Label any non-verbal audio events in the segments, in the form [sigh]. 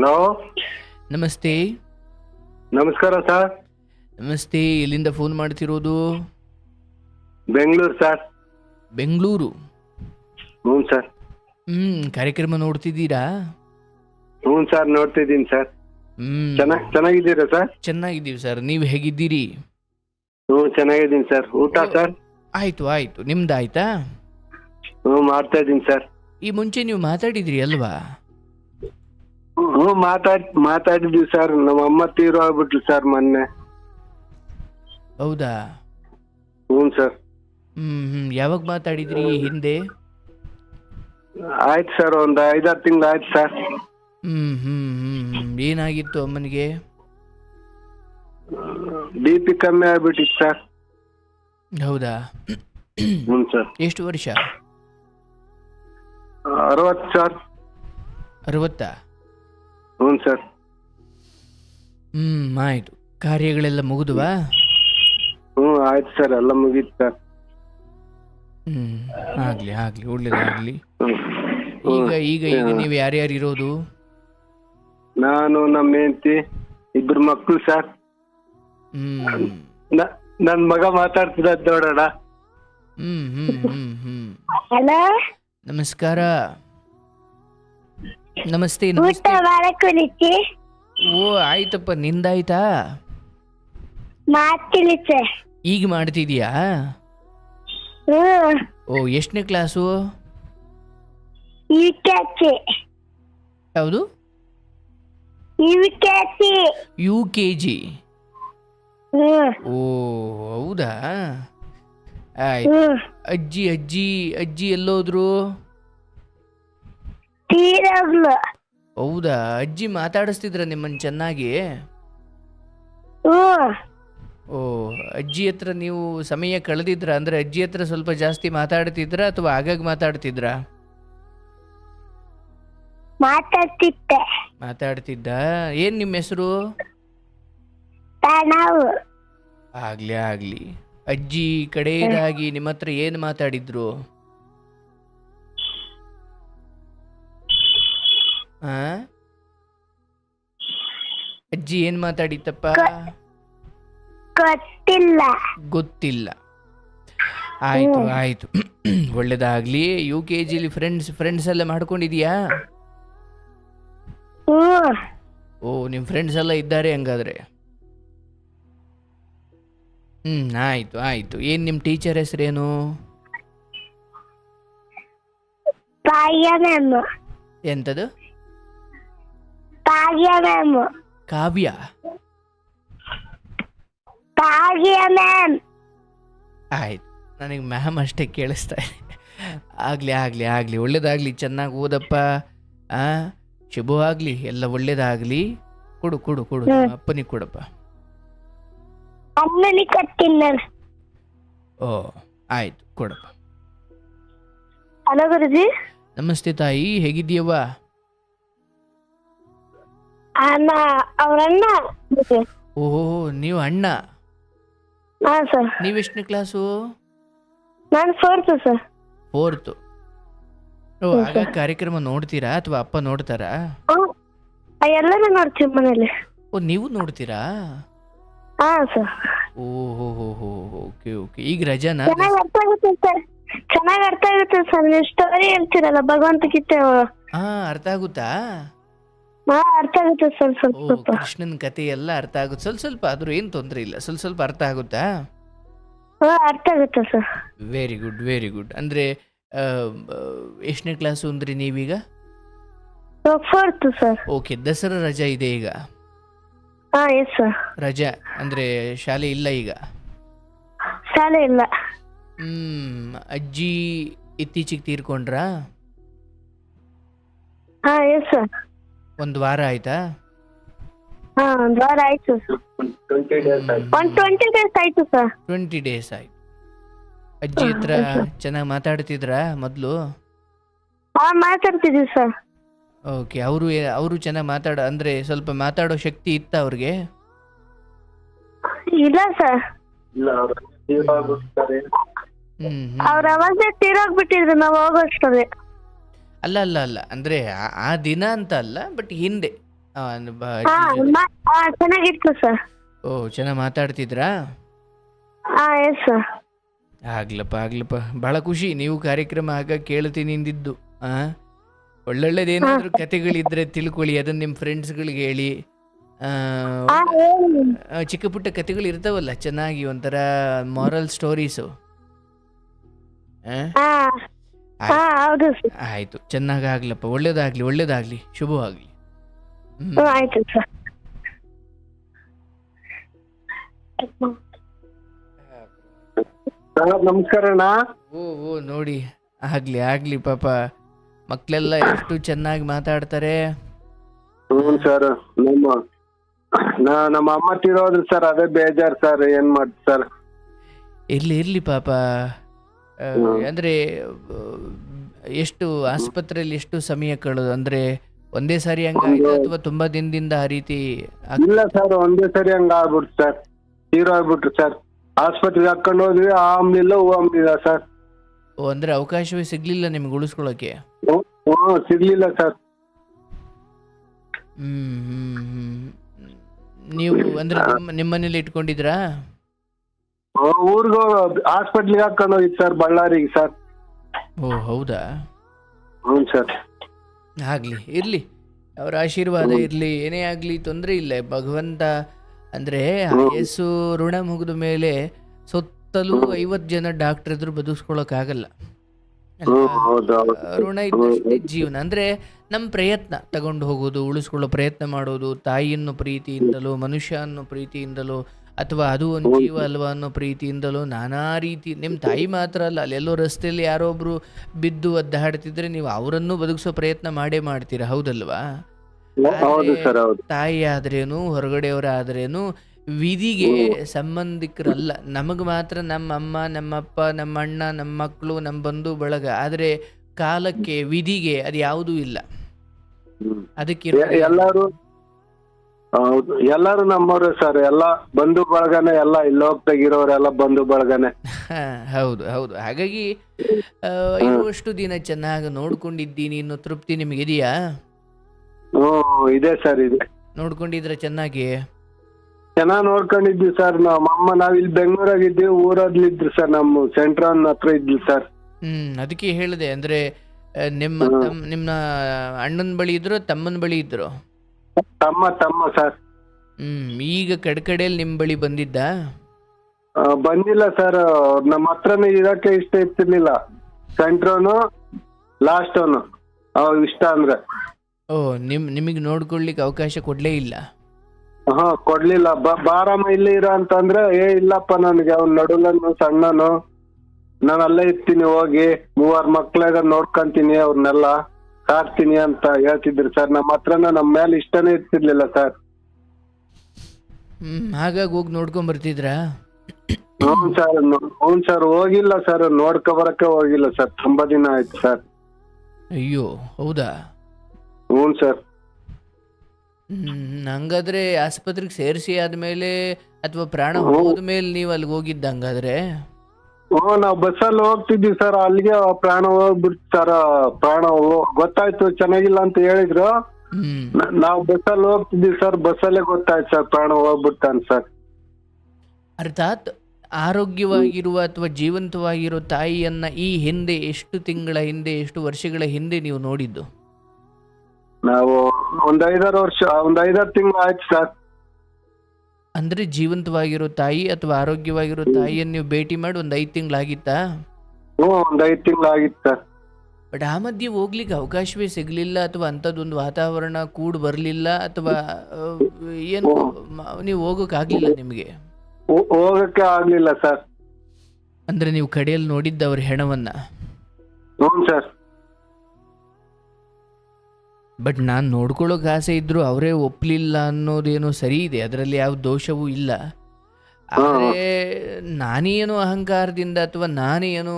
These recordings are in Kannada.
ಹಲೋ? ನಮಸ್ತೆ. ನಮಸ್ಕಾರ ಸರ್. ನಮಸ್ತೆ ಎಲ್ಲಿಂದ ಫೋನ್ ಮಾಡ್ತಿರೋದು? ಬೆಂಗಳೂರು ಸರ್. ಬೆಂಗಳೂರು? ಹ್ಞೂ ಸರ್. ಹ್ಮ್ ಕಾರ್ಯಕ್ರಮ ನೋಡ್ತಿದ್ದೀರಾ? ಹ್ಞೂ ಸರ್ ನೋಡ್ತಿದ್ದೀನಿ ಸರ್. ಹ್ಮ್. ಚೆನ್ನಾಗಿ ಚೆನ್ನಾಗಿದ್ದೀರಾ ಸರ್? ಚೆನ್ನಾಗಿದ್ದೀವಿ ಸರ್ ನೀವು ಹೇಗಿದ್ದೀರಿ? ಹ್ಞೂ ಚೆನ್ನಾಗಿದ್ದೀನಿ ಸರ್. ಊಟ ಸರ್? ಆಯ್ತು ಆಯ್ತು. ನಿಮ್ದು ಆಯ್ತಾ ಹ್ಞೂ ಮಾಡ್ತಾ ಇದ್ದೀನಿ ಸರ್. ಈ ಮುಂಚೆ ನೀವು ಮಾತಾಡಿದ್ರಿ ಅಲ್ವಾ? ಹ್ಞೂ ಮಾತಾಡ್ ಮಾತಾಡಿದ್ವಿ ಸರ್ ನಮ್ಮ ಅಮ್ಮ ತೀರು ಆಗ್ಬಿಟ್ಲು ಸರ್ ಮೊನ್ನೆ. ಹೌದಾ? ಹ್ಞೂ ಸರ್ ಹ್ಮ್ ಹ್ಮ್. ಯಾವಾಗ ಮಾತಾಡಿದ್ರಿ ಹಿಂದೆ? ಆಯ್ತು ಸರ್ ಒಂದು ಐದಾರು ತಿಂಗಳು ಆಯ್ತು ಸರ್ ಹ್ಮ್ ಹ್ಮ್ ಹ್ಮ್. ಹ್ಮ್ ಏನಾಗಿತ್ತು ಅಮ್ಮನಿಗೆ? ಬಿ ಪಿ ಕಮ್ಮಿ ಆಗ್ಬಿಟ್ಟಿತ್ತು ಸರ್ ಹೌದಾ? ಹ್ಞೂ ಸರ್ ಎಷ್ಟು ವರ್ಷ? ಅರವತ್ತು ಸರ್ ಅರವತ್ತಾ? ಹ್ಞೂ ಸರ್. ಹ್ಮ್ ಆಯ್ತು. ಕಾರ್ಯಗಳೆಲ್ಲ ಮುಗಿದುವಾ? ಹ್ಞೂ ಆಯ್ತು ಸರ್ ಎಲ್ಲ ಮುಗೀತು ಸರ್. ಹ್ಮ್ ಆಗ್ಲಿ ಆಗಲಿ ಒಳ್ಳೇದಾಗ್ಲಿ. ಈಗ ಈಗ ಈಗ ನೀವು ಯಾರ್ಯಾರು ಇರೋದು? ನಾನು ನಮ್ಮ ಹೆಂಡತಿ ಇಬ್ಬರು ಮಕ್ಕಳು ಸರ್. ಹ್ಮ್. ನ- ನನ್ ಮಗ ಮಾತಾಡ್ತಿದ್ದ ನೋಡೋಣ. ಹ್ಮ್ ಹ್ಮ್ ಹ್ಮ್ ಹ್ಮ್. ಹಲೋ ನಮಸ್ಕಾರ. ನಮಸ್ತೆ ಊಟ ನಮಸ್ತೆ. ಓ ಆಯ್ತಪ್ಪ ನಿಂದಾಯ್ತಾ? ಮಾತಿಲಿಚೆ ಈಗ ಮಾಡ್ತಿದ್ಯಾ? ಹ್ಮ್. ಓ ಎಷ್ಟನೇ ಕ್ಲಾಸು? ಇವಿಕೆಸಿ ಯಾವುದು? ಇವಿಕೆಸಿ ಯು ಕೆ ಜಿ ಹ್ಮ್. ಓ ಹೌದಾ? ಆಯ್ತು. ಹ್ಮ್. ಅಜ್ಜಿ ಅಜ್ಜಿ ಅಜ್ಜಿ ಎಲ್ಲೋದ್ರು? ಹೌದಾ? ಅಜ್ಜಿ ಮಾತಾಡಿಸ್ತಿದ್ರ ನಿಮ್ಮನ್ನ ಚೆನ್ನಾಗಿ? ಓ ಅಜ್ಜಿ ಹತ್ರ ನೀವು ಸಮಯ ಕಳೆದಿದ್ರ? ಅಂದ್ರೆ ಅಜ್ಜಿ ಹತ್ರ ಸ್ವಲ್ಪ ಜಾಸ್ತಿ ಮಾತಾಡ್ತಿದ್ರ ಅಥವಾ ಆಗಾಗ ಮಾತಾಡ್ತಿದ್ರ? ಮಾತಾಡ್ತಿದ್ದೆ. ಮಾತಾಡ್ತಿದ್ದ? ಏನ್ ನಿಮ್ಮ ಹೆಸರು? ನಾವು ಆಗ್ಲಿ ಆಗ್ಲಿ. ಅಜ್ಜಿ ಕಡೆಯದಾಗಿ ನಿಮ್ಮ ಹತ್ರ ಏನ್ ಮಾತಾಡಿದ್ರು? ಆ? ಅಜ್ಜಿ ಏನ್ ಮಾತಾಡಿತ್ತಪ್ಪ ಗೊತ್ತಿಲ್ಲ. ಗೊತ್ತಿಲ್ಲ. ಆಯ್ತು ಆಯ್ತು. [clears throat] ಒಳ್ಳೇದಾಗ್ಲಿ. ಯು ಕೆ ಜಿಲಿ ಫ್ರೆಂಡ್ಸ್ ಫ್ರೆಂಡ್ಸ್ ಎಲ್ಲ ಮಾಡ್ಕೊಂಡಿದ್ಯಾ? ಓ ನಿಮ್ ಫ್ರೆಂಡ್ಸ್ ಎಲ್ಲ ಇದ್ದಾರೆ ಹಂಗಾದ್ರೆ. ಹ್ಮ್ ಆಯ್ತು ಆಯ್ತು. ಏನ್ ನಿಮ್ ಟೀಚರ್ ಹೆಸರೇನು? ಎಂತದು? ಭಾಗ್ಯ ಮ್ಯಾಮ್ ಕಾವ್ಯ? ಭಾಗ್ಯ ಮ್ಯಾಮ್ ಆಯ್ತು. ನನಗೆ ಮ್ಯಾಮ್ ಅಷ್ಟೇ ಕೇಳಿಸ್ತಾ ಇದೆ. ಆಗಲಿ ಆಗಲಿ ಆಗಲಿ. ಒಳ್ಳೇದಾಗಲಿ ಚೆನ್ನಾಗಿ ಓದಪ್ಪ. ಆ? ಶುಭವಾಗಲಿ ಎಲ್ಲ ಒಳ್ಳೇದಾಗಲಿ. ಕೊಡು ಕೊಡು ಕೊಡು. ನಿಮ್ಮ ಅಪ್ಪನಿಗೆ ಕೊಡಪ್ಪ. ಅಮ್ಮನಿಗೆ ಕೊಡ್ತೀನಿ ನಾನು. ಓ ಆಯ್ತು. ಕೊಡಪ್ಪ. ಹಲೋ ಗುರುಜಿ. ನಮಸ್ತೆ ತಾಯಿ ಹೇಗಿದ್ದೀಯವ್ವ? ಅಣ್ಣ ಅವ್ರಣ್ಣ ಓಹೋ ನೀವು ಅಣ್ಣ? ಹಾ ಸರ್ ನೀವೆಷ್ಟನೇ ಕ್ಲಾಸು ನಾನು ಫೋರ್ತ್ ಸರ್ ಫೋರ್ತ್ ಓ ಆಗ ಕಾರ್ಯಕ್ರಮ ನೋಡ್ತೀರಾ ಅಥವಾ ಅಪ್ಪ ನೋಡ್ತಾರಾ? ಎಲ್ಲರೂ ನೋಡ್ತೀವಿ ಮನೇಲಿ ಓ ನೀವು ನೋಡ್ತೀರಾ? ಹಾ ಸರ್ ಓ ಹೋ ಹೋ ಹೋ ಓಕೆ ಓಕೆ. ಈಗ ರಜಾನಾ? ಚೆನ್ನಾಗಿ ಅರ್ಥ ಆಗುತ್ತೆ ಸರ್ ಚೆನ್ನಾಗಿ ಅರ್ಥ ಆಗುತ್ತೆ ಸರ್ ನೀವು ಸ್ಟೋರಿ ಹೇಳ್ತೀರಲ್ಲ ಭಗವಂತ ಗೀತೆ ಹಾ ಅರ್ಥ ಆಗುತ್ತಾ? ಹಾ ಅರ್ಥ ಆಗುತ್ತೆ ಸ್ವಲ್ಪ ಓ ಸ್ವಲ್ಪ. ಕೃಷ್ಣನ್ ಕತೆ ಎಲ್ಲ ಅರ್ಥ ಆಗುತ್ತೆ. ಸ್ವಲ್ಪ ಸ್ವಲ್ಪ ಆದ್ರೂ ಏನು ತೊಂದರೆ ಇಲ್ಲ. ಸ್ವಲ್ಪ ಸ್ವಲ್ಪ ಅರ್ಥ ಆಗುತ್ತಾ? ಹಾ ಅರ್ಥ ಆಗುತ್ತೆ sir. Very good very good ಅಂದ್ರೆ ಆ, ಆ, ಎಷ್ಟನೇ ಕ್ಲಾಸ್ ಅಂದ್ರಿ ನೀವೀಗ? Fourth sir. ಓಕೆ ದಸರಾ ರಜಾ ಇದೆ ಈಗ? ಹಾ ಎಸ್ ಸರ್ ರಜಾ ಅಂದ್ರೆ ಶಾಲೆ ಇಲ್ಲ ಈಗ? ಶಾಲೆ ಇಲ್ಲ. ಹ್ಮ್ ಅಜ್ಜಿ ಇತ್ತೀಚೆಗೆ ತೀರ್ಕೊಂಡ್ರಾ? ಹಾ ಎಸ್ ಸರ್ ಒಂದು ವಾರ ಆಯ್ತಾ? ಹಾ ಒಂದ್ ವಾರ ಆಯ್ತು ಸರ್. ಟ್ವೆಂಟಿ ಡೇಸ್ ಆಯ್ತು ಒಂದ್ ಟ್ವೆಂಟಿ ಡೇಸ್ ಆಯ್ತು ಸರ್. ಟ್ವೆಂಟಿ ಡೇಸ್ ಆಯ್ತು. ಅಜ್ಜಿ ಹತ್ರ ಚೆನ್ನಾಗಿ ಮಾತಾಡ್ತಿದ್ರ ಮೊದ್ಲು? ಹಾ ಮಾತಾಡ್ತಿದೀವಿ ಸರ್. ಓಕೆ ಅವರು ಅವರು ಚೆನ್ನಾಗಿ ಮಾತಾಡ ಅಂದ್ರೆ ಸ್ವಲ್ಪ ಮಾತಾಡೋ ಶಕ್ತಿ ಇತ್ತ ಅವ್ರಿಗೆ? ಇಲ್ಲ ಸರ್. ಇಲ್ಲ ಅವ್ರು ತೀರು ಆಗ್ಬಿಡ್ತಾರೆ ಹ್ಮ್ ಹ್ಮ್. ಅವ್ರ ಅವಾಗ ತೀರೋಗ್ಬಿಟ್ಟಿದ್ರು ನಾವು ಹೋಗೋಷ್ಟದೆ ಅಲ್ಲ ಅಲ್ಲ ಅಲ್ಲ. ಅಂದ್ರೆ ಆ- ಆ ದಿನ ಅಂತ ಅಲ್ಲ ಬಟ್ ಹಿಂದೆ. ಆ, ಬ- ಹಾ ಮಾ- ಹಾ ಚೆನ್ನಾಗಿತ್ತು ಸರ್. ಓ ಚೆನ್ನಾಗಿ ಮಾತಾಡ್ತಿದ್ರಾ? ಹಾ ಎಸ್ ಸರ್ ಆಗ್ಲಪ್ಪ ಆಗ್ಲಪ್ಪ. ಬಹಳ ಖುಷಿ ನೀವು ಕಾರ್ಯಕ್ರಮ ಆಗ ಕೇಳ್ತೀನಿ ಅಂದಿದ್ದು ಆ? ಒಳ್ಳೊಳ್ಳೆದೇನಾದ್ರೂ ಕತೆಗಳಿದ್ರೆ ತಿಳ್ಕೊಳ್ಳಿ ಅದನ್ನ ನಿಮ್ಮ ಫ್ರೆಂಡ್ಸ್ಗಳಿಗೆ ಹೇಳಿ. ಆ, ಹಾ ಹೇಳಿ. ಆ, ಚಿಕ್ಕ ಪುಟ್ಟ ಕತೆಗಳು ಇರ್ತಾವಲ್ಲ ಚೆನ್ನಾಗಿ ಒಂಥರ ಮಾರಲ್ ಸ್ಟೋರೀಸು ಹಾ. ಹೌದು. ಸರ್ ಆಯ್ತು. ಚೆನ್ನಾಗಿ ಆಗ್ಲಪ್ಪ ಒಳ್ಳೇದಾಗ್ಲಿ ಒಳ್ಳೇದಾಗ್ಲಿ. ಶುಭವಾಗ್ಲಿ. ಹ್ಮ್. ಹ್ಮ್ ಆಯ್ತು ಸರ್. ಸರ್ ನಮಸ್ಕಾರ ಅಣ್ಣ. ಓ ಓ ನೋಡಿ. ಆಗ್ಲಿ ಆಗ್ಲಿ ಪಾಪ. ಮಕ್ಕಳೆಲ್ಲ ಎಷ್ಟು ಚೆನ್ನಾಗಿ ಮಾತಾಡ್ತಾರೆ. ಹ್ಞೂ ಸರ್. ನಮ್ಮ ನಾ- ನಮ್ಮ ಅಮ್ಮ ತೀರೋದ್ರು ಸರ್ ಅದೇ ಬೇಜಾರ್ ಸರ್. ಏನ್ ಮಾಡ್ತ ಸರ್? ಇರ್ಲಿ ಇರ್ಲಿ ಪಾಪ. ಅಂದ್ರೆ ಎಷ್ಟು ಆಸ್ಪತ್ರೆಯಲ್ಲಿ ಎಷ್ಟು ಸಮಯ ಕಳೆದು ಅಂದ್ರೆ ಒಂದೇ ಸಾರಿ ಹಂಗಾಯ್ತು ಅಥವಾ ತುಂಬಾ ದಿನದಿಂದ ಆ ರೀತಿ ಆಗ್- ಇಲ್ಲ ಸರ್ ಒಂದೇ ಸರಿ ಹಂಗ ಆಗ್ಬಿಡ್ತು ಸರ್. ತೀರೋ ಆಗ್ಬಿಟ್ರು ಸರ್. ಆಸ್ಪತ್ರೆಗೆ ಹಾಕೊಂಡು ಹೋದ್ವಿ ಆ ಅಂಬ್ಲಿಲ್ಲ ಹೂ ಅಂಬ್ಲಿಲ್ಲ ಸರ್. ಓ, ಅಂದ್ರೆ ಅವಕಾಶವೇ ಸಿಗ್ಲಿಲ್ಲ ನಿಮ್ಗೆ ಉಳಿಸ್ಕೊಳಕ್ಕೆ ಹ್ಞೂ ಸಿಗ್ಲಿಲ್ಲ ಸರ್. ಹ್ಮ್ ಹ್ಮ್ ಹ್ಮ್. ನೀವು ಅಂದ್ರೆ ನಿಮ್ಮ ನಿಮ್ಮನೇಲಿ ಇಟ್ಕೊಂಡಿದ್ರಾ ಊರ್ಗ ಹಾಸ್ಪಿಟ್ಲಿಗೆ ಹಾಕೊಂಡು ಹೋಗಿದ್ ಸರ್ ಬಳ್ಳಾರಿಗೆ ಸರ್ ಓ ಹೌದಾ? ಹ್ಞೂ ಸರ್ ಆಗ್ಲಿ ಇರ್ಲಿ. ಅವರ ಆಶೀರ್ವಾದ ಇರ್ಲಿ ಏನೇ ಆಗ್ಲಿ ತೊಂದರೆ ಇಲ್ಲ. ಭಗವಂತ ಅಂದ್ರೆ ಆಯಸ್ಸು ಋಣ ಮುಗಿದ ಮೇಲೆ ಸುತ್ತಲೂ ಐವತ್ತು ಜನ ಡಾಕ್ಟರ್ ಇದ್ರು ಬದುಕಿಸ್ಕೊಳಕ್ಕಾಗಲ್ಲ ಋಣ ಇದ್ದಷ್ಟೇ ಜೀವನ. ಅಂದ್ರೆ ನಮ್ಮ ಪ್ರಯತ್ನ ತಗೊಂಡು ಹೋಗೋದು ಉಳಿಸ್ಕೊಳ್ಳೋ ಪ್ರಯತ್ನ ಮಾಡೋದು ತಾಯಿಯನ್ನು ಪ್ರೀತಿಯಿಂದಲೋ ಮನುಷ್ಯ ಅನ್ನೋ ಪ್ರೀತಿಯಿಂದಲೋ ಅಥವಾ ಅದು ಒಂದು ಜೀವ ಅಲ್ವಾ ಅನ್ನೋ ಪ್ರೀತಿಯಿಂದಲೂ ನಾನಾ ರೀತಿ ನಿಮ್ಮ ತಾಯಿ ಮಾತ್ರ ಅಲ್ಲ ಅಲ್ಲೆಲ್ಲೋ ರಸ್ತೆಯಲ್ಲಿ ಯಾರೋ ಒಬ್ರು ಬಿದ್ದು ಒದ್ದಾಡ್ತಿದ್ರೆ ನೀವು ಅವರನ್ನು ಬದುಕಿಸೋ ಪ್ರಯತ್ನ ಮಾಡೇ ಮಾಡ್ತೀರಾ ಹೌದಲ್ವಾ? ತಾಯಿ ಆದ್ರೇನು ಹೊರಗಡೆಯವರಾದ್ರೇನು ವಿಧಿಗೆ ಸಂಬಂಧಿಕರಲ್ಲ. ನಮಗೆ ಮಾತ್ರ ನಮ್ಮ ಅಮ್ಮ ನಮ್ಮಪ್ಪ ನಮ್ಮ ಅಣ್ಣ ನಮ್ಮ ಮಕ್ಕಳು ನಮ್ಮ ಬಂಧು ಬಳಗ. ಆದ್ರೆ ಕಾಲಕ್ಕೆ ವಿಧಿಗೆ ಅದು ಯಾವುದೂ ಇಲ್ಲ. ಅದಕ್ಕೆ ಎಲ್ಲಾರು ಹೌದು. ಎಲ್ಲಾರು ನಮ್ಮವ್ರೆ ಸರ್. ಎಲ್ಲ ಬಂಧು ಬಳಗನೆ ಎಲ್ಲ ಇಲ್ಲಿ ಹೋಗ್ತಾಗಿರೋರೆಲ್ಲ ಬಂಧು ಬಳಗನೆ. ಹೌದು ಹೌದು. ಹಾಗಾಗಿ ಇರುವಷ್ಟು ದಿನ ಚೆನ್ನಾಗಿ ನೋಡ್ಕೊಂಡಿದ್ದೀನಿ. ಅನ್ನೋ ತೃಪ್ತಿ ನಿಮಗಿದೆಯಾ ಹ್ಮ್ ಇದೆ ಸರ್ ಇದೆ. ನೋಡ್ಕೊಂಡಿದ್ರೆ ಚೆನ್ನಾಗಿ? ಚೆನ್ನಾಗ್ ನೋಡ್ಕೊಂಡಿದ್ವಿ ಸರ್. ನಮ್ಮ ಅಮ್ಮ ನಾವ್ ಇಲ್ಲಿ ಊರಲ್ಲಿ ಊರಲ್ಲಿದ್ರು ಸರ್ ನಮ್ಮ ಸೆಂಟ್ರನ್ ಹತ್ರ ಇದ್ವಿ ಸರ್. ಹ್ಮ್ ಅದಕ್ಕೆ ಹೇಳಿದೆ. ಅಂದ್ರೆ ನಿಮ್ಮ ತಮ್ಮ ನಿಮ್ಮ ಅಣ್ಣನ ಬಳಿ ಇದ್ರು ತಮ್ಮನ ಬಳಿ ಇದ್ರು? ತಮ್ಮ ತಮ್ಮ ಸರ್. ಹ್ಮ್ ಈಗ ಕಡೆಯಲ್ಲಿ ನಿಮ್ಮ ಬಳಿ ಬಂದಿದ್ದ? ಆ, ಬಂದಿಲ್ಲ ಸರ್. ನಮ್ಮ ಹತ್ರನೇ ಇರಕ್ಕೆ ಇಷ್ಟ ಇರ್ತಿರ್ಲಿಲ್ಲ. ಸೆಂಟ್ರೋನು ಲಾಸ್ಟ್ ಅವನು ಇಷ್ಟ ಅಂದ್ರೆ. ಓ ನಿಮ್ ನಿಮಗೆ ನೋಡ್ಕೊಳ್ಳಿಕ್ಕೆ ಅವಕಾಶ ಕೊಡ್ಲೇ ಇಲ್ಲ? ಹಾ ಕೊಡ್ಲಿಲ್ಲ. ಬ- ಬಾರಮ್ಮ ಇಲ್ಲಿ ಇರ ಅಂತಂದ್ರೆ ಏ ಇಲ್ಲಪ್ಪ ನನಗೆ. ಅವ್ನ ನಡುಲನ್ನು ಸಣ್ಣನು. ನಾನು ಅಲ್ಲೇ ಇರ್ತೀನಿ ಹೋಗಿ. ಮೂವಾರು ಮಕ್ಳಾಗ ನೋಡ್ಕಂತೀನಿ ಅವ್ರನ್ನೆಲ್ಲ. ಸಾಕ್ತೀನಿ ಅಂತ ಹೇಳ್ತಿದ್ರು ಸರ್. ನಮ್ಮ ಹತ್ರನ ನಮ್ಮ ಮೇಲೆ ಇಷ್ಟನೇ ಇರ್ತಿರ್ಲಿಲ್ಲ ಸರ್. ಹ್ಮ್ ಹಾಗಾಗಿ ಹೋಗಿ ನೋಡ್ಕೊಂಡ್ ಬರ್ತಿದ್ರಾ? ಹ್ಞೂ ಸರ್ ಹ್ಞೂ ಸರ್ ಹೋಗಿಲ್ಲ ಸರ್. ನೋಡ್ಕೊ ಬರಕ್ಕೆ ಹೋಗಿಲ್ಲ ಸರ್. ತುಂಬಾ ದಿನ ಆಯ್ತು ಸರ್. ಅಯ್ಯೋ ಹೌದಾ? ಹ್ಞೂ ಸರ್. ಹ್ಮ್ ಹಂಗಾದ್ರೆ ಆಸ್ಪತ್ರೆಗೆ ಸೇರಿಸಿ ಆದ್ಮೇಲೆ ಅಥವಾ ಪ್ರಾಣ ಹೋದ್ಮೇಲೆ ನೀವು ಅಲ್ಲಿಗೆ ಹೋಗಿದ್ದ ಹಂಗಾದ್ರೆ? ಹ್ಞೂ ನಾವು ಬಸ್ಸಲ್ಲಿ ಹೋಗ್ತಿದ್ವಿ ಸರ್ ಅಲ್ಲಿಗೆ ಪ್ರಾಣ ಹೋಗ್ಬಿಡ್ತು ಸರ್ ಪ್ರಾಣ ಗೊತ್ತಾಯ್ತು ಚೆನ್ನಾಗಿಲ್ಲ ಅಂತ ಹೇಳಿದ್ರು. ನಾವ್ ಬಸ್ ನಾವು ಬಸ್ಸಲ್ಲಿ ಹೋಗ್ತಿದ್ವಿ ಸರ್ ಬಸ್ಸಲ್ಲೇ ಗೊತ್ತಾಯ್ತು ಸರ್ ಪ್ರಾಣ ಹೋಗ್ಬಿಡ್ತಾನೆ ಸರ್ ಅರ್ಥಾತ್ ಆರೋಗ್ಯವಾಗಿರುವ ಅಥವಾ ಜೀವಂತವಾಗಿರೋ ತಾಯಿಯನ್ನ ಈ ಹಿಂದೆ ಎಷ್ಟು ತಿಂಗಳ ಹಿಂದೆ ಎಷ್ಟು ವರ್ಷಗಳ ಹಿಂದೆ ನೀವು ನೋಡಿದ್ದು? ನಾವು ಒಂದ್ ಐದಾರು ವರ್ಷ ಒಂದ್ ಐದಾರು ತಿಂಗಳು ಆಯ್ತು ಸರ್ ಅಂದ್ರೆ ಜೀವಂತವಾಗಿರೋ ತಾಯಿ ಅಥವಾ ಆರೋಗ್ಯವಾಗಿರೋ ತಾಯಿಯನ್ನು ನೀವು ಭೇಟಿ ಮಾಡಿ ಒಂದು ಐದು ತಿಂಗಳಾಗಿತ್ತಾ? ಹ್ಞೂ ಒಂದ್ ಐದ್ ತಿಂಗಳು ಆಗಿತ್ತು ಸರ್ ಬಟ್ ಆ ಮಧ್ಯೆ ಹೋಗ್ಲಿಕ್ಕೆ ಅವಕಾಶವೇ ಸಿಗಲಿಲ್ಲ ಅಥವಾ ಅಂಥದ್ದೊಂದು ವಾತಾವರಣ ಕೂಡ್ ಬರಲಿಲ್ಲ ಅಥವಾ ಆ, ಏನು ಮ- ನೀವು ಹೋಗೋಕ್ಕಾಗಲಿಲ್ಲ ನಿಮಗೆ? ಹೋ- ಹೋಗಕ್ಕೆ ಆಗ್ಲಿಲ್ಲ ಸರ್. ಅಂದ್ರೆ ನೀವು ಕಡೆಯಲ್ಲಿ ನೋಡಿದ್ದ ಅವ್ರ ಹೆಣವನ್ನ? ಹ್ಞೂ ಸರ್. ಬಟ್ ನಾನು ನೋಡ್ಕೊಳ್ಳೋಕೆ ಆಸೆ ಇದ್ರು ಅವರೇ ಒಪ್ಪಲಿಲ್ಲ ಅನ್ನೋದೇನೋ ಸರಿ ಇದೆ. ಅದರಲ್ಲಿ ಯಾವ ದೋಷವೂ ಇಲ್ಲ. ಆದರೆ ನಾನೇನೋ ಅಹಂಕಾರದಿಂದ ಅಥವಾ ನಾನೇನೋ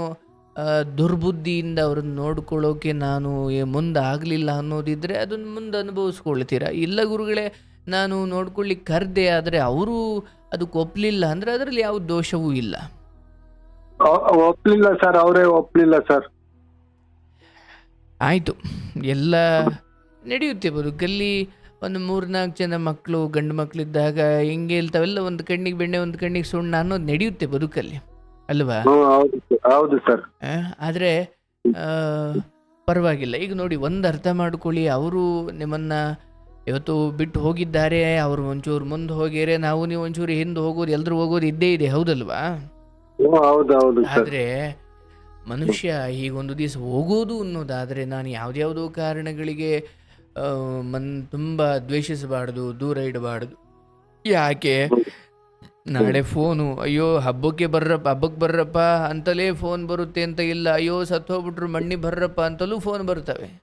ದುರ್ಬುದ್ಧಿಯಿಂದ ಅವ್ರನ್ನ ನೋಡ್ಕೊಳ್ಳೋಕೆ ನಾನು ಮುಂದೆ ಆಗಲಿಲ್ಲ ಅನ್ನೋದಿದ್ರೆ ಅದನ್ನ ಮುಂದೆ ಅನುಭವಿಸ್ಕೊಳ್ತೀರಾ? ಇಲ್ಲ ಗುರುಗಳೇ ನಾನು ನೋಡ್ಕೊಳ್ಳಿಕ್ಕೆ ಕರ್ದೆ ಆದರೆ ಅವರು ಅದಕ್ಕೆ ಒಪ್ಪಲಿಲ್ಲ ಅಂದರೆ ಅದರಲ್ಲಿ ಯಾವ ದೋಷವೂ ಇಲ್ಲ. ಒಪ್ಪಲಿಲ್ಲ ಒಪ್ಲಿಲ್ಲ ಸರ್ ಅವರೇ ಒಪ್ಲಿಲ್ಲ ಸರ್. ಆಯಿತು. ಎಲ್ಲ ಬದುಕಲ್ಲಿ. ಒಂದು ಮೂರ್ನಾಲ್ಕು ಜನ ಮಕ್ಕಳು ಗಂಡು ಮಕ್ಕಳಿದ್ದಾಗ ಹಿಂಗೆ ಇಲ್ತಾವೆಲ್ಲ ಒಂದು ಕಣ್ಣಿಗೆ ಬೆಣ್ಣೆ ಒಂದು ಕಣ್ಣಿಗೆ ಸುಣ್ಣ ಅನ್ನೋದು ನಡೆಯುತ್ತೆ ಬದುಕಲ್ಲಿ. ಅಲ್ವಾ? ಹೌದು ಸರ್ ಆದರೆ ಪರವಾಗಿಲ್ಲ. ಈಗ ನೋಡಿ ಒಂದು ಅರ್ಥ ಮಾಡ್ಕೊಳ್ಳಿ ಅವರು ನಿಮ್ಮನ್ನ ಇವತ್ತು ಬಿಟ್ಟು ಹೋಗಿದ್ದಾರೆ ಅವರು ಒಂಚೂರು ಮುಂದೆ ಹೋಗ್ಯಾರೆ ನಾವು ನೀವು ಒಂಚೂರು ಹಿಂದೆ ಹೋಗೋದು ಎಲ್ಲರೂ ಹೋಗೋದು ಇದ್ದೇ ಇದೆ ಹೌದಲ್ವಾ? ಆದ್ರೆ ಮನುಷ್ಯ ಹೀಗೊಂದು ದಿವಸ ಹೋಗೋದು ಅನ್ನೋದಾದ್ರೆ ನಾನು ಯಾವುದ್ಯಾವುದೋ ಕಾರಣಗಳಿಗೆ ಮನ್ ತುಂಬ ದ್ವೇಷಿಸಬಾರ್ದು, ದೂರ ಇಡಬಾರ್ದು. ಯಾಕೆ? ನಾಳೆ ಫೋನು, ಅಯ್ಯೋ, ಹಬ್ಬಕ್ಕೆ ಬರ್ರಪ್ಪ ಹಬ್ಬಕ್ಕೆ ಬರ್ರಪ್ಪ ಅಂತಲೇ ಫೋನ್ ಬರುತ್ತೆ ಅಂತ ಇಲ್ಲ, ಅಯ್ಯೋ ಸತ್ತು ಹೋಗ್ಬಿಟ್ರು, ಮಣ್ಣಿ ಬರ್ರಪ್ಪ ಅಂತಲೂ ಫೋನ್ ಬರ್ತವೆ.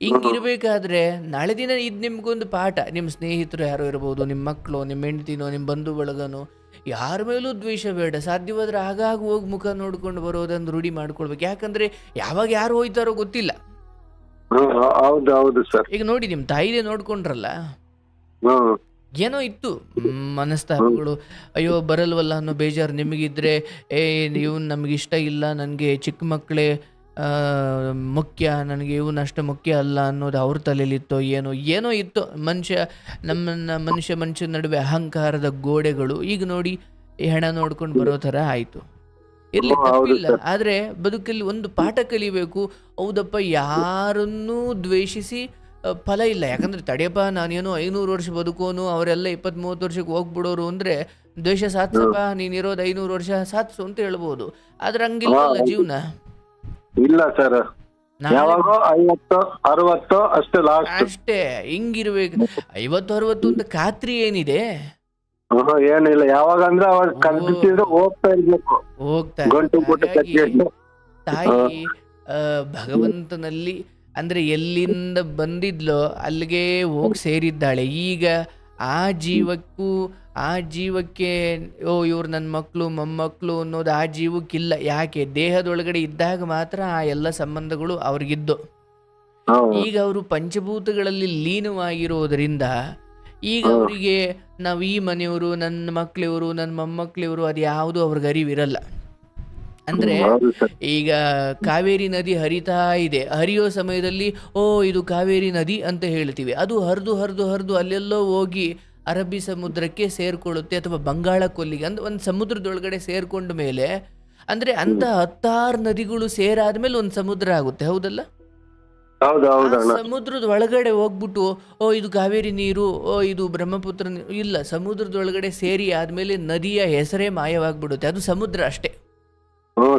ಹಿಂಗಿರ್ಬೇಕಾದ್ರೆ ನಾಳೆ ದಿನ ಇದು ನಿಮ್ಗೊಂದು ಪಾಠ ನಿಮ್ಮ ಸ್ನೇಹಿತರು ಯಾರೋ ಇರ್ಬೋದು ನಿಮ್ಮ ಮಕ್ಕಳು ನಿಮ್ಮ ಹೆಂಡ್ತಿನೋ ನಿಮ್ಮ ಬಂಧು ಬಳಗನೋ ಯಾರ ಮೇಲೂ ದ್ವೇಷ ಬೇಡ, ಸಾಧ್ಯವಾದ್ರೆ ಆಗಾಗ ಹೋಗಿ ಮುಖ ನೋಡ್ಕೊಂಡು ಬರೋದನ್ನು ರೂಢಿ ಮಾಡ್ಕೊಳ್ಬೇಕು. ಯಾಕಂದ್ರೆ ಯಾವಾಗ ಯಾರು ಹೋಯ್ತಾರೋ ಗೊತ್ತಿಲ್ಲ. ಸರ್. ಈಗ ನೋಡಿ ನಿಮ್ ಧೈರ್ಯ ನೋಡ್ಕೊಂಡ್ರಲ್ಲ? ಏನೋ ಇತ್ತು ಮನಸ್ತಾಪಗಳು. ಅಯ್ಯೋ ಬರಲ್ವಲ್ಲ ಅನ್ನೋ ಬೇಜಾರು ನಿಮಗಿದ್ರೆ ಏ ಇವನು ನಮ್ಗೆ ಇಷ್ಟ ಇಲ್ಲ ನನಗೆ ಚಿಕ್ಕ ಮಕ್ಕಳೇ ಮುಖ್ಯ ನನಗೆ ಇವನು ಅಷ್ಟು ಮುಖ್ಯ ಅಲ್ಲ ಅನ್ನೋದು ಅವ್ರ ತಲೆಯಲ್ಲಿತ್ತೋ ಏನೋ ಏನೋ ಇತ್ತು. ಮನುಷ್ಯ ನಮ್ಮನ್ನ ಮನುಷ್ಯ ಮನುಷ್ಯನ ನಡುವೆ ಅಹಂಕಾರದ ಗೋಡೆಗಳು. ಈಗ ನೋಡಿ ಈ ಹೆಣ ನೋಡ್ಕೊಂಡು ಬರೋ ಥರ ಆಯಿತು. ಇರ್ಲಿ ತಪ್ಪಿಲ್ಲ. ಆದರೆ ಬದುಕಲ್ಲಿ ಒಂದು ಪಾಠ ಕಲಿಬೇಕು. ಹೌದಪ್ಪ ಯಾರನ್ನೂ ದ್ವೇಷಿಸಿ ಫಲ ಇಲ್ಲ. ಯಾಕಂದ್ರೆ ತಡೆಯಪ್ಪ ನಾನೇನು ಐನೂರು ವರ್ಷ ಬದುಕೋನು ಅವರೆಲ್ಲ ಇಪ್ಪತ್ತ್ ಮೂವತ್ತು ವರ್ಷಕ್ಕೆ ಹೋಗ್ಬಿಡೋರು ಅಂದ್ರೆ ದ್ವೇಷ ಸಾಧಿಸಪ್ಪ ನೀನ್ ಇರೋದು ಐನೂರು ವರ್ಷ ಸಾಧಿಸು ಅಂತ ಹೇಳ್ಬೋದು. ಆದ್ರೆ ಹಂಗಿಲ್ಲ ಜೀವನ? ಇಲ್ಲ ಸರ್. ಅಷ್ಟೇ ಹಿಂಗಿರ್ಬೇಕು. ಐವತ್ತು ಅರವತ್ತು ಅಂತ ಖಾತ್ರಿ ಏನಿದೆ? ಏನಿಲ್ಲ. ಯಾವಾಗ ಅಂದ್ರೆ ಅವಾಗ ಹೋಗ್ತಾ ಇರ್ಬೇಕು. ಹೋಗ್ತಾ ಗಂಟು ತಾಯಿ ಭಗವಂತನಲ್ಲಿ ಅಂದ್ರೆ ಎಲ್ಲಿಂದ ಬಂದಿದ್ಲೋ ಅಲ್ಲಿಗೆ ಹೋಗಿ ಸೇರಿದ್ದಾಳೆ. ಈಗ ಆ ಜೀವಕ್ಕೂ ಆ ಜೀವಕ್ಕೆ ಓ ಇವ್ರು ನನ್ನ ಮಕ್ಕಳು ಮೊಮ್ಮಕ್ಕಳು ಅನ್ನೋದು ಆ ಜೀವಕ್ಕಿಲ್ಲ. ಯಾಕೆ? ದೇಹದೊಳಗಡೆ ಇದ್ದಾಗ ಮಾತ್ರ ಆ ಎಲ್ಲ ಸಂಬಂಧಗಳು ಅವ್ರಿಗಿದ್ದು. ಈಗ ಅವರು ಪಂಚಭೂತಗಳಲ್ಲಿ ಲೀನವಾಗಿರೋದ್ರಿಂದ ಈಗ. ಅವರಿಗೆ ನಾವು ಈ ಮನೆಯವರು ನನ್ನ ಮಕ್ಳಿವರು ನನ್ನ ಮೊಮ್ಮಕ್ಳಿವರು ಅದು ಯಾವುದು ಅವ್ರಿಗೆ ಅರಿವಿರಲ್ಲ ಅಂದ್ರೆ ಈಗ ಕಾವೇರಿ ನದಿ ಹರಿತಾ ಇದೆ. ಹರಿಯೋ ಸಮಯದಲ್ಲಿ ಓ ಇದು ಕಾವೇರಿ ನದಿ ಅಂತ ಹೇಳ್ತೀವಿ. ಅದು ಹರಿದು ಹರಿದು ಹರಿದು ಅಲ್ಲೆಲ್ಲೋ ಹೋಗಿ ಅರಬ್ಬಿ ಸಮುದ್ರಕ್ಕೆ ಸೇರ್ಕೊಳ್ಳುತ್ತೆ ಅಥವಾ ಬಂಗಾಳ ಕೊಲ್ಲಿಗೆ ಅಂದ್ರೆ ಒಂದು ಸಮುದ್ರದೊಳಗಡೆ ಸೇರ್ಕೊಂಡ ಮೇಲೆ ಅಂದ್ರೆ ಅಂತ ಹತ್ತಾರು ನದಿಗಳು ಸೇರಾದ್ಮೇಲೆ ಒಂದು ಸಮುದ್ರ ಆಗುತ್ತೆ. ಹೌದಲ್ಲ? ಸಮುದ್ರದ ಒಳಗಡೆ ಹೋಗ್ಬಿಟ್ಟು ಓ ಇದು ಕಾವೇರಿ ನೀರು ಓ ಇದು ಬ್ರಹ್ಮಪುತ್ರ ನೀರು ಇಲ್ಲ ಸಮುದ್ರದ ಒಳಗಡೆ ಸೇರಿ ಆದ್ಮೇಲೆ ನದಿಯ ಹೆಸರೇ ಮಾಯವಾಗ್ಬಿಡುತ್ತೆ. ಅದು ಸಮುದ್ರ ಅಷ್ಟೇ.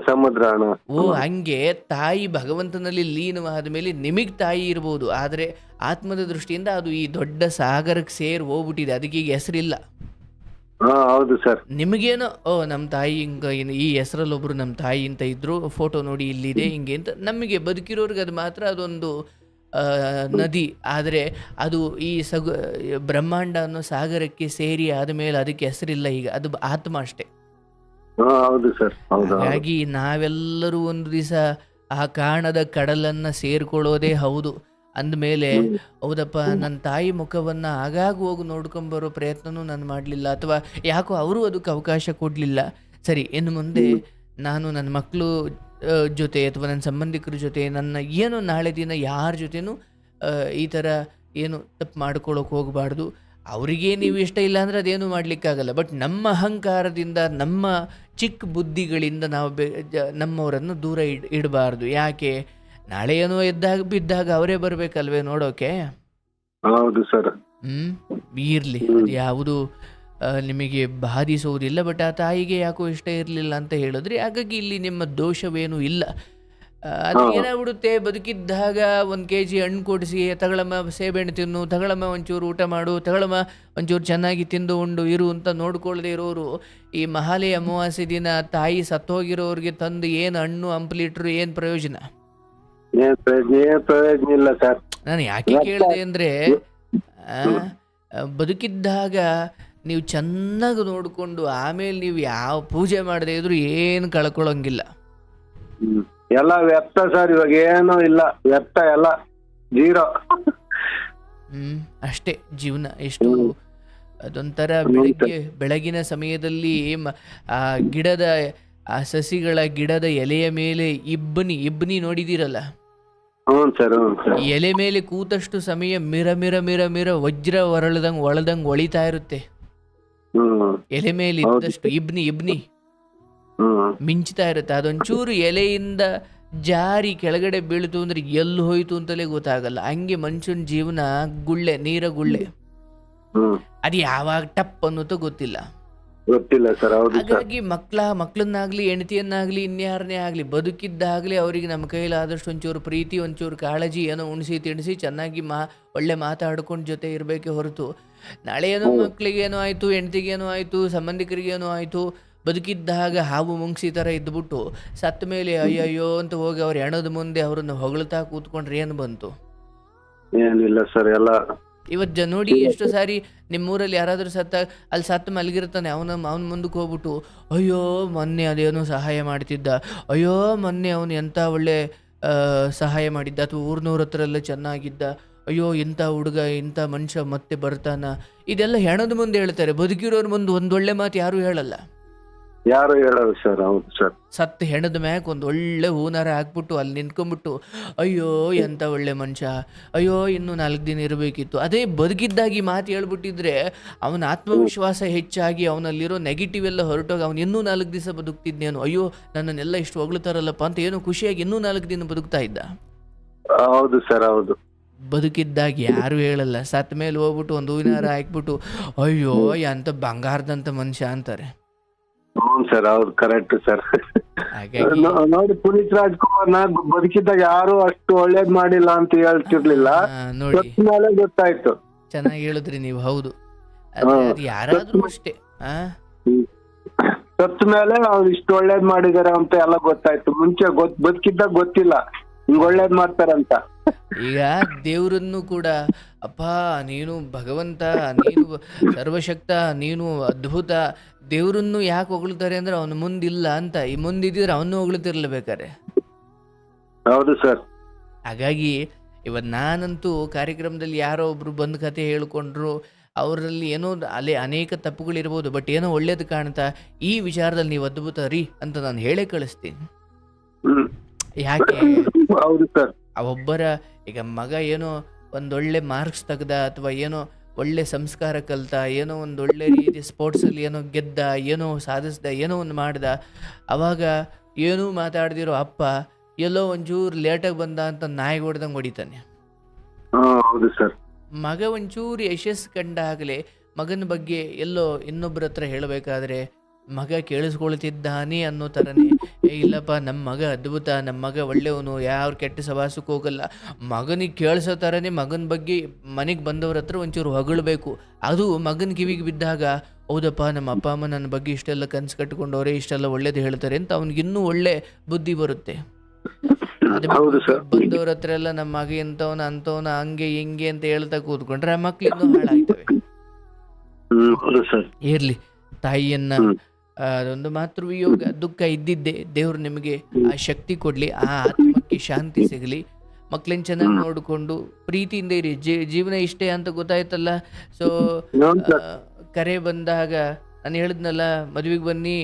ಸಮುದ್ರ ಓ ಹಂಗೆ ತಾಯಿ ಭಗವಂತನಲ್ಲಿ ಲೀನವಾದ ಮೇಲೆ ನಿಮಗ್ ತಾಯಿ ಇರ್ಬೋದು. ಆದ್ರೆ ಆತ್ಮದ ದೃಷ್ಟಿಯಿಂದ ಅದು ಈ ದೊಡ್ಡ ಸಾಗರಕ್ಕೆ ಸೇರಿ ಹೋಗ್ಬಿಟ್ಟಿದೆ. ಅದಕ್ಕೆ ಈಗ ಹೆಸರಿಲ್ಲ. ಹಾ ಹೌದು ಸರ್. ನಿಮಗೇನು ಓ ನಮ್ಮ ತಾಯಿ ಹಿಂಗ ಈ ಹೆಸರಲ್ಲಿ ಒಬ್ರು ನಮ್ಮ ತಾಯಿ ಅಂತ ಇದ್ರು ಫೋಟೋ ನೋಡಿ ಇಲ್ಲಿದೆ ಹಿಂಗೆ ಅಂತ. ನಮಗೆ ಬದುಕಿರೋರ್ಗೆ ಅದು ಮಾತ್ರ ಅದೊಂದು ಆ, ನದಿ. ಆದರೆ ಅದು ಈ ಸಗು ಬ್ರಹ್ಮಾಂಡ ಅನ್ನೋ ಸಾಗರಕ್ಕೆ ಸೇರಿ ಆದಮೇಲೆ ಅದಕ್ಕೆ ಹೆಸರಿಲ್ಲ ಈಗ. ಅದು ಆತ್ಮ ಅಷ್ಟೇ. ಹಾ ಹೌದು ಸರ್. ಹೌದು ಹೌದು. ಹಾಗಾಗಿ ನಾವೆಲ್ಲರೂ ಒಂದು ದಿವಸ ಆ ಕಾಣದ ಕಡಲನ್ನ ಸೇರ್ಕೊಳ್ಳೋದೇ ಹೌದು. ಅಂದಮೇಲೆ ಹೌದಪ್ಪ ನನ್ನ ತಾಯಿ ಮುಖವನ್ನ ಆಗಾಗ ಹೋಗಿ ನೋಡ್ಕೊಂಬರೋ ಪ್ರಯತ್ನನೂ ನಾನು ಮಾಡಲಿಲ್ಲ ಅಥವಾ ಯಾಕೋ ಅವರು ಅದಕ್ಕೆ ಅವಕಾಶ ಕೊಡಲಿಲ್ಲ. ಸರಿ ಇನ್ನು ಮುಂದೆ ನಾನು ನನ್ನ ಮಕ್ಕಳು ಜೊತೆ ಅಥವಾ ನನ್ನ ಸಂಬಂಧಿಕರ ಜೊತೆ ನನ್ನ ಏನು ನಾಳೆ ದಿನ ಯಾರ ಜೊತೆನೂ ಈ ಥರ ಏನು ತಪ್ಪು ಮಾಡ್ಕೊಳ್ಳೋಕೆ ಹೋಗಬಾರ್ದು. ಅವರಿಗೆ ನೀವು ಇಷ್ಟ ಇಲ್ಲ ಅಂದರೆ ಅದೇನು ಮಾಡಲಿಕ್ಕಾಗಲ್ಲ. ಬಟ್ ನಮ್ಮ ಅಹಂಕಾರದಿಂದ ನಮ್ಮ ಚಿಕ್ಕ ಬುದ್ಧಿಗಳಿಂದ ನಾವು ಬೆ ನಮ್ಮವರನ್ನು ದೂರ ಇಡ್ ಇಡಬಾರ್ದು. ಯಾಕೆ? ನಾಳೆ ಏನೋ ಎದ್ದಾಗ ಬಿದ್ದಾಗ ಅವರೇ ಬರ್ಬೇಕಲ್ವೇ ನೋಡೋಕೆ? ಹೌದು ಸರ್. ಹ್ಮ್? ಇರ್ಲಿ. ಅದು ಯಾವುದು ನಿಮಗೆ ಬಾಧಿಸುವುದಿಲ್ಲ ಬಟ್ ಆ ತಾಯಿಗೆ ಯಾಕೋ ಇಷ್ಟ ಇರಲಿಲ್ಲ ಅಂತ ಹೇಳಿದ್ರೆ ಹಾಗಾಗಿ ಇಲ್ಲಿ ನಿಮ್ಮ ದೋಷವೇನೂ ಇಲ್ಲ. ಅದು. ಏನಾಗ್ಬಿಡುತ್ತೆ ಬದುಕಿದ್ದಾಗ ಒಂದು ಕೆ ಜಿ ಹಣ್ಣು ಕೊಡಿಸಿ ತಗಳಮ್ಮ ಸೇಬೆಹಣ್ಣು ತಿನ್ನು ತಗಳಮ್ಮ ಒಂಚೂರು ಊಟ ಮಾಡು ತಗಳಮ್ಮ ಒಂಚೂರು ಚೆನ್ನಾಗಿ ತಿಂದು ಉಂಡು ಇರು ಅಂತ ನೋಡ್ಕೊಳ್ಳದೆ ಇರೋರು ಈ ಮಹಾಲಯ ಅಮಾವಾಸ್ಯೆ ದಿನ ತಾಯಿ ಸತ್ತೋಗಿರೋರಿಗೆ ತಂದು ಏನು ಹಣ್ಣು ಹಂಪ್ಲಿಟ್ರು ಏನು ಪ್ರಯೋಜನ? ಏನ್ ಪ್ರಯೋಜನ ಏನ್ ಪ್ರಯೋಜನ ಇಲ್ಲ ಸರ್. ನಾನು ಯಾಕೆ? ಕೇಳಿದೆ ಅಂದ್ರೆ ಬದುಕಿದ್ದಾಗ ನೀವು ಚೆನ್ನಾಗಿ ನೋಡಿಕೊಂಡು ಆಮೇಲೆ ನೀವು ಯಾವ ಪೂಜೆ ಮಾಡದೇ ಇದ್ರು ಏನು ಕಳ್ಕೊಳ್ಳೋಂಗಿಲ್ಲ ಎಲ್ಲ ವ್ಯರ್ಥ ಸರ್ ಇವಾಗ ಏನು ಇಲ್ಲ. ವ್ಯರ್ಥ ಎಲ್ಲ ಜೀರೋ. ಹ್ಮ್ ಅಷ್ಟೇ ಜೀವನ. ಎಷ್ಟು. ಅದೊಂಥರ ಬೆಳಗ್ಗೆ ಬೆಳಗಿನ ಸಮಯದಲ್ಲಿ ಆ ಗಿಡದ ಆ ಸಸಿಗಳ ಗಿಡದ ಎಲೆಯ ಮೇಲೆ ಇಬ್ಬನಿ ಇಬ್ಬನಿ ನೋಡಿದಿರಲ್ಲ? ಎಲೆ ಮೇಲೆ ಕೂತಷ್ಟು ಸಮಯ ಮಿರ ಮಿರ ಮಿರ ಮಿರ ವಜ್ರ ಹೊರಳದಂಗ್ ಒಳದಂಗ್ ಒಳಿತಾ ಇರುತ್ತೆ. ಎಲೆ ಮೇಲೆ ಇದ್ದಷ್ಟು ಇಬ್ನಿ ಇಬ್ನಿ ಮಿಂಚ್ತಾ ಇರುತ್ತೆ. ಅದೊಂಚೂರು ಎಲೆಯಿಂದ ಜಾರಿ ಕೆಳಗಡೆ ಬೀಳ್ತು ಅಂದ್ರೆ ಎಲ್ಲಿ ಹೋಯ್ತು ಅಂತಲೇ ಗೊತ್ತಾಗಲ್ಲ. ಹಂಗೆ ಮನುಷ್ಯನ ಜೀವನ ಗುಳ್ಳೆ ನೀರ ಗುಳ್ಳೆ. ಅದು ಯಾವಾಗ ಟಪ್ ಅನ್ನೋದು ಗೊತ್ತಿಲ್ಲ. ಗೊತ್ತಿಲ್ಲ ಸರ್ ಹೌದು ಸರ್. ಹಾಗಾಗಿ ಮಕ್ಕಳ ಮಕ್ಕಳನ್ನಾಗ್ಲಿ ಹೆಂಡತಿಯನ್ನಾಗ್ಲಿ ಇನ್ಯಾರನ್ನೇ ಆಗ್ಲಿ ಬದುಕಿದ್ದಾಗಲೇ ಅವರಿಗೆ ನಮ್ಮ ಕೈಲಾದಷ್ಟು ಒಂಚೂರು ಪ್ರೀತಿ ಒಂಚೂರು ಕಾಳಜಿ ಏನೋ ಉಣಿಸಿ ತಿಣಿಸಿ ಚೆನ್ನಾಗಿ ಮಾ ಒಳ್ಳೆ ಮಾತಾಡ್ಕೊಂಡು ಜೊತೆ ಇರಬೇಕೆ ಹೊರತು. ನಾಳೆ ಏನೋ ಮಕ್ಕಳಿಗೇನೋ ಆಯಿತು ಹೆಂಡ್ತಿಗೇನೋ ಆಯಿತು ಸಂಬಂಧಿಕರಿಗೇನೋ ಆಯಿತು ಬದುಕಿದ್ದಾಗ ಹಾವು ಮುಂಗ್ಸಿ ಥರ ಇದ್ಬಿಟ್ಟು ಸತ್ತ ಮೇಲೆ ಅಯ್ಯಯ್ಯೋ ಅಂತ ಹೋಗಿ ಅವ್ರ ಹೆಣದ ಮುಂದೆ ಅವರನ್ನು ಹೊಗಳ್ತಾ ಕೂತ್ಕೊಂಡ್ರೆ ಏನು ಬಂತು? ಏನಿಲ್ಲ ಸರ್ ಎಲ್ಲ ಇವತ್ತು ನೋಡಿ ಎಷ್ಟು ಸಾರಿ ನಿಮ್ಮೂರಲ್ಲಿ ಯಾರಾದರೂ ಸತ್ತ, ಅಲ್ಲಿ ಸತ್ತು ಮಲಗಿರ್ತಾನೆ, ಅವನ ಅವನ ಮುಂದಕ್ಕೆ ಹೋಗ್ಬಿಟ್ಟು, ಅಯ್ಯೋ, ಮೊನ್ನೆ ಅದೇನೋ ಸಹಾಯ ಮಾಡ್ತಿದ್ದ, ಅಯ್ಯೋ, ಮೊನ್ನೆ ಅವನು ಎಂಥ ಒಳ್ಳೆ ಸಹಾಯ ಮಾಡಿದ್ದ, ಅಥವಾ ಊರ್ನೂರ ಹತ್ರ ಎಲ್ಲ ಚೆನ್ನಾಗಿದ್ದ, ಅಯ್ಯೋ, ಇಂಥ ಹುಡುಗ, ಇಂಥ ಮನುಷ್ಯ ಮತ್ತೆ ಬರ್ತಾನ. ಇದೆಲ್ಲ ಹೆಣದ ಮುಂದೆ ಹೇಳ್ತಾರೆ, ಬದುಕಿರೋರು ಮುಂದೆ ಒಂದೊಳ್ಳೆ ಮಾತು ಯಾರೂ ಹೇಳಲ್ಲ. ಯಾರು ಹೇಳೋದು ಸರ್? ಹೌದು ಸರ್. ಸತ್ತು ಹೆಣದ ಮ್ಯಾಕ್ ಒಂದು ಒಳ್ಳೆ ಹೂನಾರ ಹಾಕ್ಬಿಟ್ಟು ಅಲ್ಲಿ ನಿಂತ್ಕೊಂಡ್ಬಿಟ್ಟು ಅಯ್ಯೋ ಎಂತ ಒಳ್ಳೆ ಮನುಷ್ಯ. ಅಯ್ಯೋ ಇನ್ನೂ ನಾಲ್ಕು ದಿನ ಇರಬೇಕಿತ್ತು. ಅದೇ ಬದುಕಿದ್ದಾಗಿ ಮಾತು ಹೇಳ್ಬಿಟ್ಟಿದ್ರೆ ಅವನ ಆತ್ಮವಿಶ್ವಾಸ ಹೆಚ್ಚಾಗಿ ಅವನಲ್ಲಿರೋ ನೆಗೆಟಿವ್ ಎಲ್ಲ ಹೊರಟೋಗಿ ಅವನು ಇನ್ನೂ ನಾಲ್ಕು ದಿವಸ ಬದುಕ್ತಿದ್ನೇನು ಅಯ್ಯೋ ನನ್ನನ್ನೆಲ್ಲ ಇಷ್ಟು ಹೊಗಳ್ತಾರಲ್ಲಪ್ಪ ಅಂತ ಏನೋ ಖುಷಿಯಾಗಿ ಇನ್ನೂ ನಾಲ್ಕು ದಿನ ಬದುಕ್ತಾ ಇದ್ದ. ಹೌದು ಸರ್ ಹೌದು. ಬದುಕಿದ್ದಾಗ ಯಾರು ಹೇಳಲ್ಲ. ಸತ್ ಮೇಲೆ ಹೋಗ್ಬಿಟ್ಟು ಒಂದು ಹೂವಿನ ಹಾಕ್ಬಿಟ್ಟು ಅಯ್ಯೋ ಎಂತ ಬಂಗಾರದಂತ ಮನುಷ್ಯ ಅಂತಾರೆ. ಸರ್ ಹೌದು ಕರೆಕ್ಟ್ ಸರ್. ನೋಡಿ ಪುನೀತ್ ರಾಜ್ಕುಮಾರ್ನ ಬದುಕಿದ್ದಾಗ ಯಾರು ಅಷ್ಟು ಒಳ್ಳೇದ್ ಮಾಡಿಲ್ಲ ಅಂತ ಹೇಳ್ತಿರ್ಲಿಲ್ಲ. ಮೇಲೆ ಗೊತ್ತಾಯ್ತು. ಚೆನ್ನಾಗಿ ಹೇಳಿದ್ರಿ ನೀವು ಹೌದು. ಯಾರಾದ್ರೂ ಅಷ್ಟೇ ಸತ್ ಮೇಲೆ ಅವ್ರು ಇಷ್ಟು ಒಳ್ಳೇದ್ ಮಾಡಿದಾರೆ ಅಂತ ಎಲ್ಲ ಗೊತ್ತಾಯ್ತು. ಮುಂಚೆ ಗೊತ್ ಬದುಕಿದ್ದಾಗ ಗೊತ್ತಿಲ್ಲ. ಹಿಂಗ್ ಒಳ್ಳೇದ್ ಮಾಡ್ತಾರಂತ. ಈಗ ದೇವರನ್ನು ಕೂಡ ಅಪ್ಪ ನೀನು ಭಗವಂತ ನೀನು ಸರ್ವಶಕ್ತ ನೀನು ಅದ್ಭುತ ದೇವರನ್ನು ಯಾಕೆ ಹೊಗಳ್ತಾರೆ ಅಂದ್ರೆ ಅವನು ಮುಂದಿಲ್ಲ ಅಂತ ಈ ಮುಂದಿದ್ರೆ ಅವನು ಹೊಗಳ್ತಿರ್ಲಬೇಕಾರೆ ಹೌದು ಸರ್. ಹಾಗಾಗಿ ಇವತ್ತು ನಾನಂತೂ ಕಾರ್ಯಕ್ರಮದಲ್ಲಿ ಯಾರೋ ಒಬ್ರು ಬಂದು ಕತೆ ಹೇಳ್ಕೊಂಡ್ರು ಅವರಲ್ಲಿ ಏನೋ ಅಲೆ ಅನೇಕ ತಪ್ಪುಗಳಿರ್ಬೋದು ಬಟ್ ಏನೋ ಒಳ್ಳೇದು ಕಾಣ್ತಾ ಈ ವಿಚಾರದಲ್ಲಿ ನೀವು ಅದ್ಭುತ ರೀ ಅಂತ ನಾನು ಹೇಳೇ ಕಳಿಸ್ತೀನಿ. ಯಾಕೆ? ಹೌದು ಸರ್. ಆ ಒಬ್ಬರ ಈಗ ಮಗ ಏನೋ ಒಂದೊಳ್ಳೆ ಮಾರ್ಕ್ಸ್ ತೆಗ್ದ ಅಥವಾ ಏನೋ ಒಳ್ಳೆ ಸಂಸ್ಕಾರ ಕಲ್ತ ಏನೋ ಒಂದು ಒಳ್ಳೆ ರೀತಿ ಸ್ಪೋರ್ಟ್ಸಲ್ಲಿ ಏನೋ ಗೆದ್ದ ಏನೋ ಸಾಧಿಸ್ದ ಏನೋ ಒಂದು ಮಾಡ್ದ ಅವಾಗ ಏನೂ ಮಾತಾಡ್ದಿರೋ ಅಪ್ಪ ಎಲ್ಲೋ ಒಂಚೂರು ಲೇಟಾಗಿ ಬಂದ ಅಂತ ನಾಯಿ ಹೊಡೆದಂಗೆ ಹೊಡಿತಾನೆ. ಮಗ ಒಂಚೂರು ಯಶಸ್ಸು ಕಂಡಾಗಲೇ ಮಗನ ಬಗ್ಗೆ ಎಲ್ಲೋ ಇನ್ನೊಬ್ಬರ ಹತ್ರ ಹೇಳಬೇಕಾದ್ರೆ ಮಗ ಕೇಳಿಸ್ಕೊಳ್ತಿದ್ದಾನೆ ಅನ್ನೋ ಥರನೇ ಏ ಇಲ್ಲಪ್ಪ ನಮ್ಮ ಮಗ ಅದ್ಭುತ ನಮ್ಮ ಮಗ ಒಳ್ಳೆಯವನು ಯಾರು ಕೆಟ್ಟ ಸವಾಸಕ್ಕೆ ಹೋಗಲ್ಲ. ಮಗನಿಗೆ ಕೇಳಿಸೋ ಥರನೇ ಮಗನ ಬಗ್ಗೆ ಮನೆಗೆ ಬಂದವ್ರ ಹತ್ರ ಒಂಚೂರು ಹೊಗಳಬೇಕು. ಅದು ಮಗನ ಕಿವಿಗೆ ಬಿದ್ದಾಗ ಹೌದಪ್ಪ ನಮ್ಮ ಅಪ್ಪ ಅಮ್ಮ ನನ್ನ ಬಗ್ಗೆ ಇಷ್ಟೆಲ್ಲ ಕನ್ಸು ಕಟ್ಕೊಂಡವ್ರೆ ಇಷ್ಟೆಲ್ಲ ಒಳ್ಳೇದು ಹೇಳ್ತಾರೆ ಅಂತ ಅವ್ನಿಗಿನ್ನೂ ಒಳ್ಳೆ ಬುದ್ಧಿ ಬರುತ್ತೆ. ಬಂದವ್ರ ಹತ್ರ ಎಲ್ಲ ನಮ್ಮ ಮಗ ಎಂತವನ ಅಂತವನ ಹಂಗೆ ಹಿಂಗೆ ಅಂತ ಹೇಳ್ತಾ ಕೂತ್ಕೊಂಡ್ರೆ ಆ ಮಕ್ಳು ಇನ್ನೂ ಹಾಳಾಗ್ತವೆ. ಇರ್ಲಿ ತಾಯಿಯನ್ನ ಹ್ಮ್. ಮಾತೃ ಅದೊಂದು ಮಾತೃವಿಯೋಗ ದುಃಖ ಇದ್ದಿದ್ದೆ ದೇವ್ರು ನಿಮಗೆ ಆ ಶಕ್ತಿ ಕೊಡ್ಲಿ ಆ ಆತ್ಮಕ್ಕೆ ಶಾಂತಿ ಸಿಗಲಿ. ಮಕ್ಳನ್ನ ಚೆನ್ನಾಗಿ ನೋಡಿಕೊಂಡು ಪ್ರೀತಿಯಿಂದ ಇರಿ ಜೀವನ ಇಷ್ಟೇ ಅಂತ ಗೊತ್ತಾಯ್ತಲ್ಲ. ಸೊ ಕರೆ ಬಂದಾಗ ನಾನು ಹೇಳಿದ್ನಲ್ಲ ಮದುವೆಗೆ ಬನ್ನಿ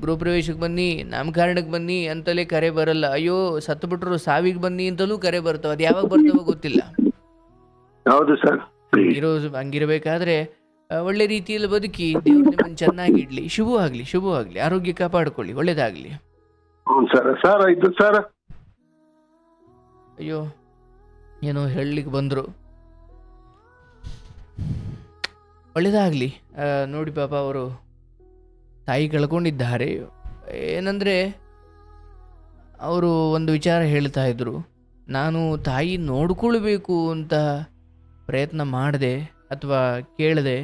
ಗೃಹ ಪ್ರವೇಶಕ್ಕೆ ಬನ್ನಿ ನಾಮಕರಣಕ್ಕೆ ಬನ್ನಿ ಅಂತಲೇ ಕರೆ ಬರಲ್ಲ. ಅಯ್ಯೋ ಸತ್ತುಬಿಟ್ರು ಸಾವಿಗೆ ಬನ್ನಿ ಅಂತಲೂ ಕರೆ ಬರ್ತಾವ. ಅದು ಯಾವಾಗ ಬರ್ತಾವ ಗೊತ್ತಿಲ್ಲ. ಹೌದು ಸರ್. ಇರೋ ಹಂಗಿರಬೇಕಾದ್ರೆ ಆ, ಒಳ್ಳೆ ರೀತಿಯಲ್ಲಿ ಬದುಕಿ ದೇವರು ನಿಮ್ಮನ್ನು ಚೆನ್ನಾಗಿ ಇಡ್ಲಿ. ಶುಭವಾಗಲಿ ಶುಭವಾಗಲಿ ಆರೋಗ್ಯ ಕಾಪಾಡ್ಕೊಳ್ಳಿ ಒಳ್ಳೇದಾಗ್ಲಿ. ಹ್ಞೂ ಸರ್. ಸರ್ ಇದು ಸರ್. ಅಯ್ಯೋ ಏನೋ ಹೇಳಲಿಕ್ಕೆ ಬಂದರು. ಒಳ್ಳೇದಾಗ್ಲಿ. ನೋಡಿ ಪಾಪ ಅವರು ತಾಯಿ ಕಳ್ಕೊಂಡಿದ್ದಾರೆ. ಏನಂದರೆ ಅವರು ಒಂದು ವಿಚಾರ ಹೇಳ್ತಾ ಇದ್ರು. ನಾನು ತಾಯಿ ನೋಡ್ಕೊಳ್ಬೇಕು ಅಂತ ಪ್ರಯತ್ನ ಮಾಡಿದೆ. ಅಥವಾ ಕೇಳಿದೆ,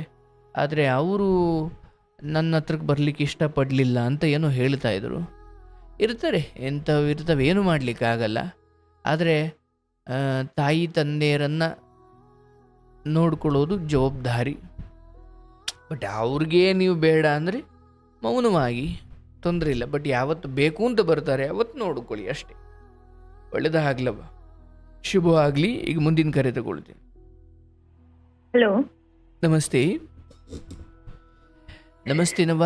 ಆದರೆ ಅವರು ನನ್ನ ಹತ್ರಕ್ಕೆ ಬರಲಿಕ್ಕೆ ಇಷ್ಟಪಡಲಿಲ್ಲ ಅಂತ ಏನೋ ಹೇಳ್ತಾ ಇದ್ರು. ಇರ್ತಾರೆ, ಎಂಥವು ಇರ್ತವೆ, ಏನು ಮಾಡಲಿಕ್ಕಾಗಲ್ಲ ಆದರೆ ತಾಯಿ ತಂದೆಯರನ್ನು ನೋಡ್ಕೊಳ್ಳೋದು ಜವಾಬ್ದಾರಿ. ಬಟ್ ಅವ್ರಿಗೆ ನೀವು ಬೇಡ ಅಂದರೆ ಮೌನವಾಗಿ, ತೊಂದರೆ ಇಲ್ಲ. ಬಟ್ ಯಾವತ್ತು ಬೇಕು ಅಂತ ಬರ್ತಾರೆ, ಅವತ್ತು ನೋಡ್ಕೊಳ್ಳಿ ಅಷ್ಟೇ. ಒಳ್ಳೆಯದಾಗಲವ ಶುಭ ಆಗಲಿ ಈಗ ಮುಂದಿನ ಕರೆ ತಗೊಳ್ತೀನಿ. ಹಲೋ ನಮಸ್ತೆ ನಮಸ್ತೆ ನವ